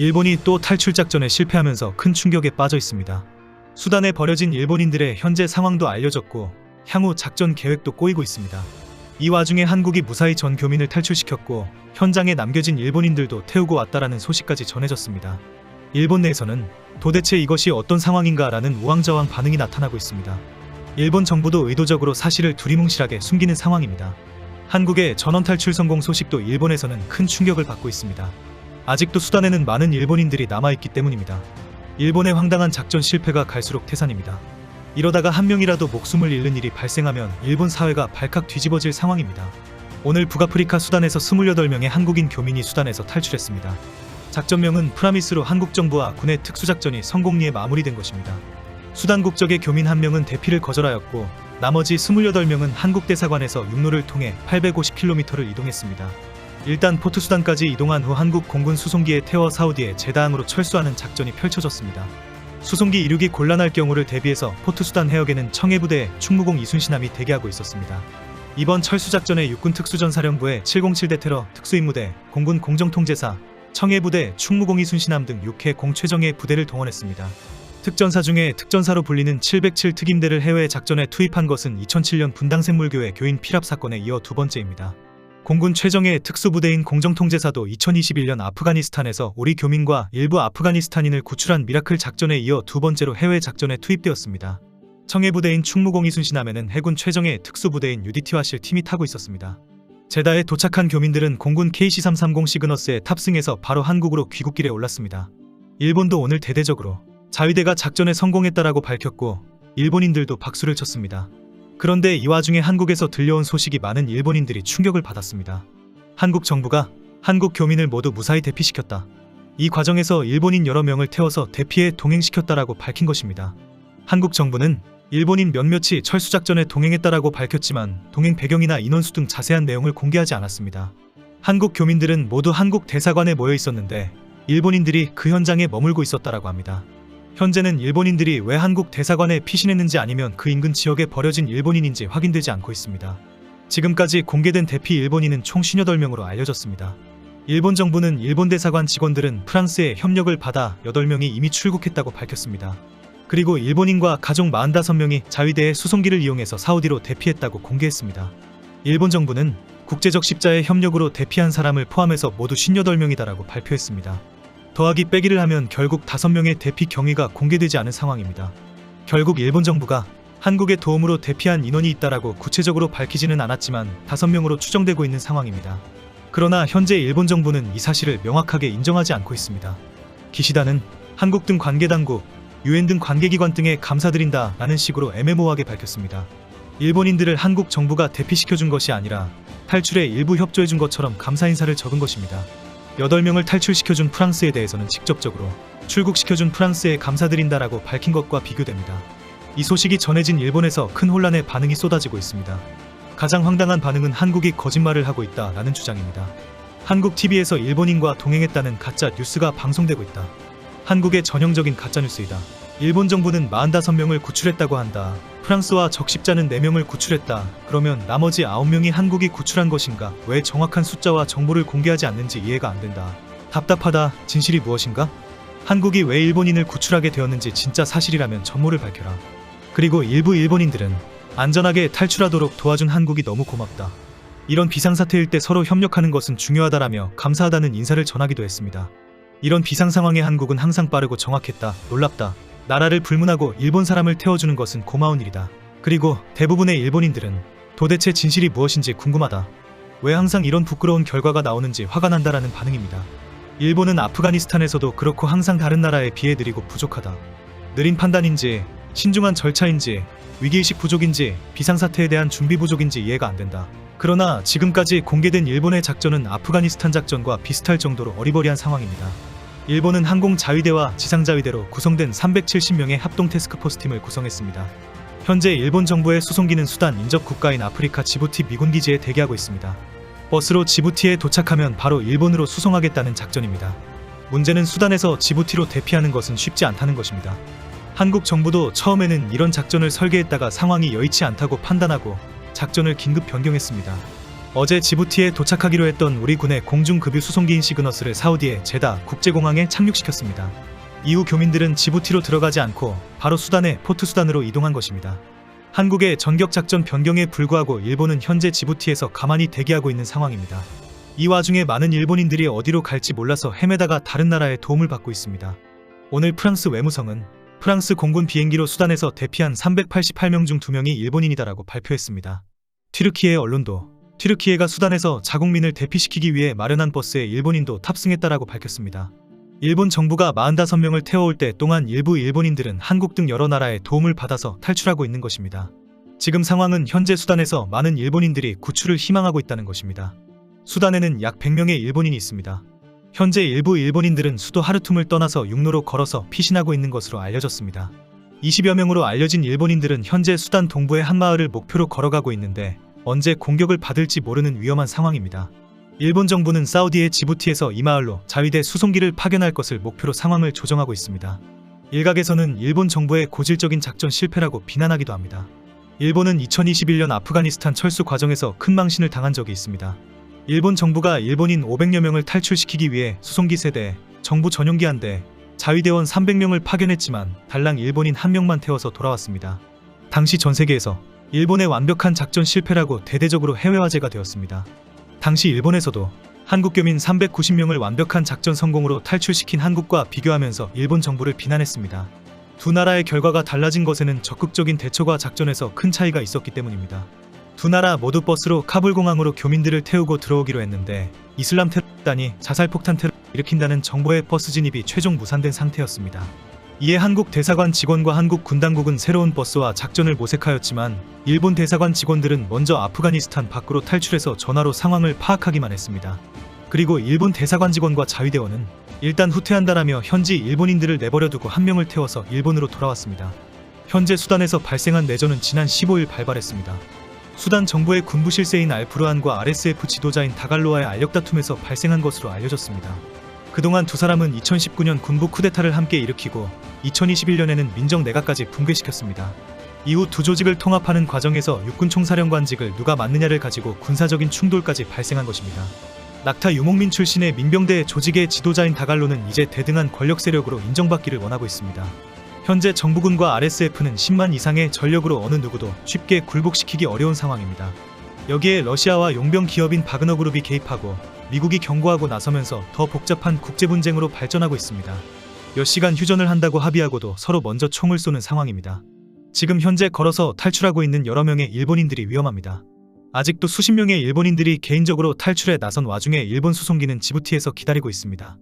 일본이 또 탈출 작전에 실패하면서 큰 충격에 빠져 있습니다. 수단에 버려진 일본인들의 현재 상황도 알려졌고 향후 작전 계획도 꼬이고 있습니다. 이 와중에 한국이 무사히 전 교민을 탈출시켰고 현장에 남겨진 일본인들도 태우고 왔다라는 소식까지 전해졌습니다. 일본 내에서는 도대체 이것이 어떤 상황인가라는 우왕좌왕 반응이 나타나고 있습니다. 일본 정부도 의도적으로 사실을 두리뭉실하게 숨기는 상황입니다. 한국의 전원 탈출 성공 소식도 일본에서는 큰 충격을 받고 있습니다. 아직도 수단에는 많은 일본인들이 남아있기 때문입니다. 일본의 황당한 작전 실패가 갈수록 태산입니다. 이러다가 한 명이라도 목숨을 잃는 일이 발생하면 일본 사회가 발칵 뒤집어질 상황입니다. 오늘 북아프리카 수단에서 28명의 한국인 교민이 수단에서 탈출했습니다. 작전명은 프라미스로 한국 정부와 군의 특수작전이 성공리에 마무리된 것입니다. 수단 국적의 교민 한 명은 대피를 거절하였고 나머지 28명은 한국 대사관에서 육로를 통해 850km를 이동했습니다. 일단 포트 수단까지 이동한 후 한국 공군 수송기에 태워 사우디에 제다항으로 철수하는 작전이 펼쳐졌습니다. 수송기 이륙이 곤란할 경우를 대비해서 포트 수단 해역에는 청해부대 충무공 이순신함이 대기하고 있었습니다. 이번 철수 작전에 육군 특수전사령부의 707대 테러 특수임무대, 공군 공정통제사, 청해부대, 충무공 이순신함 등 6회 공최정예 부대를 동원했습니다. 특전사 중에 특전사로 불리는 707 특임대를 해외 작전에 투입한 것은 2007년 분당샘물교회 교인 피랍 사건에 이어 두 번째입니다. 공군 최정예 특수부대인 공정통제사도 2021년 아프가니스탄에서 우리 교민과 일부 아프가니스탄인을 구출한 미라클 작전에 이어 두 번째로 해외 작전에 투입되었습니다. 청해부대인 충무공 이순신함에는 해군 최정예 특수부대인 UDT와 실 팀이 타고 있었습니다. 제다에 도착한 교민들은 공군 KC-330 시그너스에 탑승해서 바로 한국으로 귀국길에 올랐습니다. 일본도 오늘 대대적으로 자위대가 작전에 성공했다라고 밝혔고 일본인들도 박수를 쳤습니다. 그런데 이 와중에 한국에서 들려온 소식이 많은 일본인들이 충격을 받았습니다. 한국 정부가 한국 교민을 모두 무사히 대피시켰다. 이 과정에서 일본인 여러 명을 태워서 대피에 동행시켰다라고 밝힌 것입니다. 한국 정부는 일본인 몇몇이 철수작전에 동행했다라고 밝혔지만 동행 배경이나 인원수 등 자세한 내용을 공개하지 않았습니다. 한국 교민들은 모두 한국 대사관에 모여 있었는데 일본인들이 그 현장에 머물고 있었다라고 합니다. 현재는 일본인들이 왜 한국 대사관에 피신했는지 아니면 그 인근 지역에 버려진 일본인인지 확인되지 않고 있습니다. 지금까지 공개된 대피 일본인은 총 58명으로 알려졌습니다. 일본 정부는 일본 대사관 직원들은 프랑스의 협력을 받아 8명이 이미 출국했다고 밝혔습니다. 그리고 일본인과 가족 45명이 자위대의 수송기를 이용해서 사우디로 대피했다고 공개했습니다. 일본 정부는 국제적 십자의 협력으로 대피한 사람을 포함해서 모두 58명이다라고 발표했습니다. 더하기 빼기를 하면 결국 5명의 대피 경위가 공개되지 않은 상황입니다. 결국 일본 정부가 한국의 도움으로 대피한 인원이 있다라고 구체적으로 밝히지는 않았지만 5명으로 추정되고 있는 상황입니다. 그러나 현재 일본 정부는 이 사실을 명확하게 인정하지 않고 있습니다. 기시다는 한국 등 관계당국, 유엔 등 관계기관 등에 감사드린다 라는 식으로 애매모호하게 밝혔습니다. 일본인들을 한국 정부가 대피시켜준 것이 아니라 탈출에 일부 협조해준 것처럼 감사 인사를 적은 것입니다. 8명을 탈출시켜준 프랑스에 대해서는 직접적으로 출국시켜준 프랑스에 감사드린다라고 밝힌 것과 비교됩니다. 이 소식이 전해진 일본에서 큰 혼란의 반응이 쏟아지고 있습니다. 가장 황당한 반응은 한국이 거짓말을 하고 있다라는 주장입니다. 한국 TV에서 일본인과 동행했다는 가짜 뉴스가 방송되고 있다. 한국의 전형적인 가짜 뉴스이다. 일본 정부는 45명을 구출했다고 한다. 프랑스와 적십자는 4명을 구출했다. 그러면 나머지 9명이 한국이 구출한 것인가? 왜 정확한 숫자와 정보를 공개하지 않는지 이해가 안 된다. 답답하다. 진실이 무엇인가? 한국이 왜 일본인을 구출하게 되었는지 진짜 사실이라면 전모를 밝혀라. 그리고 일부 일본인들은 안전하게 탈출하도록 도와준 한국이 너무 고맙다. 이런 비상사태일 때 서로 협력하는 것은 중요하다라며 감사하다는 인사를 전하기도 했습니다. 이런 비상 상황에 한국은 항상 빠르고 정확했다. 놀랍다. 나라를 불문하고 일본 사람을 태워주는 것은 고마운 일이다. 그리고 대부분의 일본인들은 도대체 진실이 무엇인지 궁금하다. 왜 항상 이런 부끄러운 결과가 나오는지 화가 난다라는 반응입니다. 일본은 아프가니스탄에서도 그렇고 항상 다른 나라에 비해 느리고 부족하다. 느린 판단인지, 신중한 절차인지, 위기의식 부족인지, 비상사태에 대한 준비 부족인지 이해가 안 된다. 그러나 지금까지 공개된 일본의 작전은 아프가니스탄 작전과 비슷할 정도로 어리버리한 상황입니다. 일본은 항공 자위대와 지상 자위대로 구성된 370명의 합동 테스크포스 팀을 구성했습니다. 현재 일본 정부의 수송기는 수단 인접 국가인 아프리카 지부티 미군 기지에 대기하고 있습니다. 버스로 지부티에 도착하면 바로 일본으로 수송하겠다는 작전입니다. 문제는 수단에서 지부티로 대피하는 것은 쉽지 않다는 것입니다. 한국 정부도 처음에는 이런 작전을 설계했다가 상황이 여의치 않다고 판단하고 작전을 긴급 변경했습니다. 어제 지부티에 도착하기로 했던 우리 군의 공중급유 수송기인 시그너스를 사우디의 제다 국제공항에 착륙시켰습니다. 이후 교민들은 지부티로 들어가지 않고 바로 수단의 포트 수단으로 이동한 것입니다. 한국의 전격 작전 변경에 불구하고 일본은 현재 지부티에서 가만히 대기하고 있는 상황입니다. 이 와중에 많은 일본인들이 어디로 갈지 몰라서 헤매다가 다른 나라의 도움을 받고 있습니다. 오늘 프랑스 외무성은 프랑스 공군 비행기로 수단에서 대피한 388명 중 2명이 일본인이다라고 발표했습니다. 튀르키예 언론도 튀르키예가 수단에서 자국민을 대피시키기 위해 마련한 버스에 일본인도 탑승했다라고 밝혔습니다. 일본 정부가 45명을 태워올 때 동안 일부 일본인들은 한국 등 여러 나라의 도움을 받아서 탈출하고 있는 것입니다. 지금 상황은 현재 수단에서 많은 일본인들이 구출을 희망하고 있다는 것입니다. 수단에는 약 100명의 일본인이 있습니다. 현재 일부 일본인들은 수도 하르툼을 떠나서 육로로 걸어서 피신하고 있는 것으로 알려졌습니다. 20여 명으로 알려진 일본인들은 현재 수단 동부의 한 마을을 목표로 걸어가고 있는데 언제 공격을 받을지 모르는 위험한 상황입니다. 일본 정부는 사우디의 지부티에서 이 마을로 자위대 수송기를 파견할 것을 목표로 상황을 조정하고 있습니다. 일각에서는 일본 정부의 고질적인 작전 실패라고 비난하기도 합니다. 일본은 2021년 아프가니스탄 철수 과정에서 큰 망신을 당한 적이 있습니다. 일본 정부가 일본인 500여 명을 탈출시키기 위해 수송기 세대, 정부 전용기 한 대, 자위대원 300명을 파견했지만 달랑 일본인 한 명만 태워서 돌아왔습니다. 당시 전 세계에서 일본의 완벽한 작전 실패라고 대대적으로 해외 화제가 되었습니다. 당시 일본에서도 한국 교민 390명을 완벽한 작전 성공으로 탈출시킨 한국과 비교하면서 일본 정부를 비난했습니다. 두 나라의 결과가 달라진 것에는 적극적인 대처과 작전에서 큰 차이가 있었기 때문입니다. 두 나라 모두 버스로 카불 공항으로 교민들을 태우고 들어오기로 했는데 이슬람 테러단이 자살 폭탄 테러 를 일으킨다는 정보의 버스 진입이 최종 무산된 상태였습니다. 이에 한국 대사관 직원과 한국 군 당국은 새로운 버스와 작전을 모색하였지만 일본 대사관 직원들은 먼저 아프가니스탄 밖으로 탈출해서 전화로 상황을 파악하기만 했습니다. 그리고 일본 대사관 직원과 자위대원은 일단 후퇴한다라며 현지 일본인들을 내버려두고 한 명을 태워서 일본으로 돌아왔습니다. 현재 수단에서 발생한 내전은 지난 15일 발발했습니다. 수단 정부의 군부 실세인 알프르안과 RSF 지도자인 다갈로와의 알력 다툼에서 발생한 것으로 알려졌습니다. 그동안 두 사람은 2019년 군부 쿠데타를 함께 일으키고 2021년에는 민정 내각까지 붕괴시켰습니다. 이후 두 조직을 통합하는 과정에서 육군 총사령관직을 누가 맡느냐를 가지고 군사적인 충돌까지 발생한 것입니다. 낙타 유목민 출신의 민병대 조직의 지도자인 다갈로는 이제 대등한 권력 세력으로 인정받기를 원하고 있습니다. 현재 정부군과 RSF는 10만 이상의 전력으로 어느 누구도 쉽게 굴복시키기 어려운 상황입니다. 여기에 러시아와 용병 기업인 바그너 그룹이 개입하고 미국이 경고하고 나서면서 더 복잡한 국제 분쟁으로 발전하고 있습니다. 몇 시간 휴전을 한다고 합의하고도 서로 먼저 총을 쏘는 상황입니다. 지금 현재 걸어서 탈출하고 있는 여러 명의 일본인들이 위험합니다. 아직도 수십 명의 일본인들이 개인적으로 탈출에 나선 와중에 일본 수송기는 지부티에서 기다리고 있습니다.